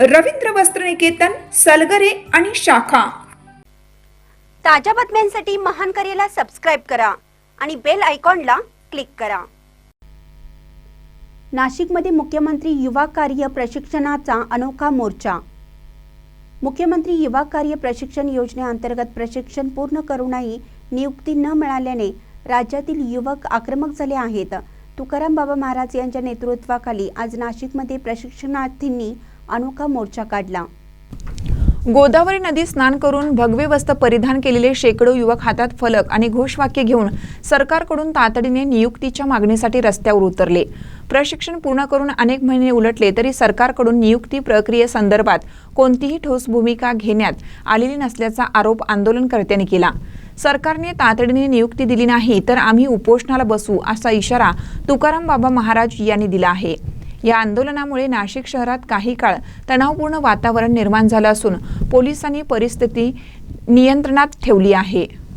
रवींद्र वस्त्रनिकेतन सलगरे आणि शाखा. ताज्या बातम्यांसाठी महान करेला सबस्क्राईब करा आणि बेल आयकॉनला क्लिक करा. नाशिकमध्ये मुख्यमंत्री युवा कार्य प्रशिक्षणाचा अनोखा मोर्चा. मुख्यमंत्री युवा कार्य प्रशिक्षण योजनेअंतर्गत प्रशिक्षण पूर्ण करूनही नियुक्ती न मिळाल्याने राज्यातील युवक आक्रमक झाले आहेत. तुकाराम बाबा महाराज यांच्या नेतृत्वाखाली आज नाशिकमध्ये प्रशिक्षणार्थींनी अनोखा मोर्चा काढला. गोदावरी नदी स्नान करून भगवे वस्त्र परिधान केलेले शेकडो युवक हातात फलक आणि घोषवाक्य घेऊन सरकारकडून तातडीने नियुक्तीच्या मागणीसाठी रस्त्यावर उतरले. प्रशिक्षण पूर्ण करून अनेक महिने उलटले तरी सरकारकडून नियुक्ती प्रक्रियेसंदर्भात कोणतीही ठोस भूमिका घेण्यात आलेली नसल्याचा आरोप आंदोलनकर्त्यांनी केला. सरकारने तातडीने नियुक्ती दिली नाही तर आम्ही उपोषणाला बसू असा इशारा तुकाराम बाबा महाराज यांनी दिला आहे. या आंदोलनामुळे नाशिक शहरात काही काळ तणावपूर्ण वातावरण निर्माण झालं असून पोलिसांनी परिस्थिती नियंत्रणात ठेवली आहे.